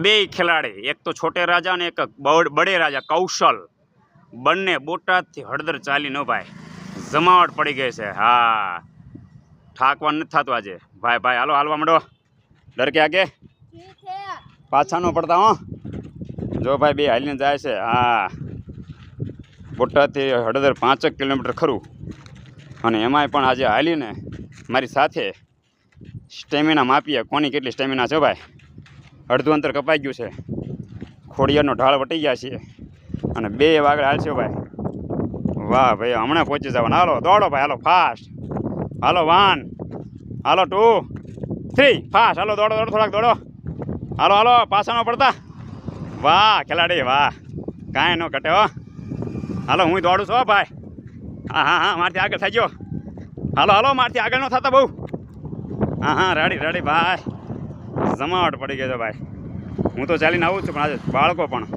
બે ખેલાડી, એક તો છોટે રાજા અને એક બડે રાજા, કૌશલ. બંને બોટાદથી હળદર ચાલી ન ભાઈ, જમાવટ પડી ગઈ છે. હા. ઠાકવા નથી થતું આજે. ભાઈ ભાઈ, હાલો, હાલવા માંડો. ડર કે આગે? પાછા ન પડતા, હો. જો ભાઈ, બે હાલીને જાય છે. હા. બોટાદથી હળદર પાંચેક કિલોમીટર ખરું. અને એમાંય પણ આજે હાલીને મારી સાથે સ્ટેમિના માપીએ. કોની કેટલી સ્ટેમિના છે, ભાઈ? અડધું અંતર કપાઈ ગયું છે. ખોડિયારનો ઢાળ વટી ગયા છીએ. અને બે વાગડે હાલશો ભાઈ. વાહ ભાઈ, હમણાં પહોંચી જવાનું. હાલો, દોડો ભાઈ, હાલો ફાસ્ટ હાલો વન હાલો ટુ થ્રી ફાસ્ટ હાલો, દોડો દોડો, થોડાક દોડો. હાલો હાલો પાછા પડતા. વાહ, ખેલાડી, વાહ. કાંઈ ન ઘટે, હો. હાલો, હું દોડું છું ભાઈ. હા હા હા, મારથી આગળ થઈ ગયો. હાલો હાલો, મારથી આગળ ન થતા બહુ. હા હા રેડી રેડી ભાઈ. જમાવટ પડી ગઈ છે ભાઈ. હું તો ચાલીને આવું છું પણ આજે બાળકો પણ.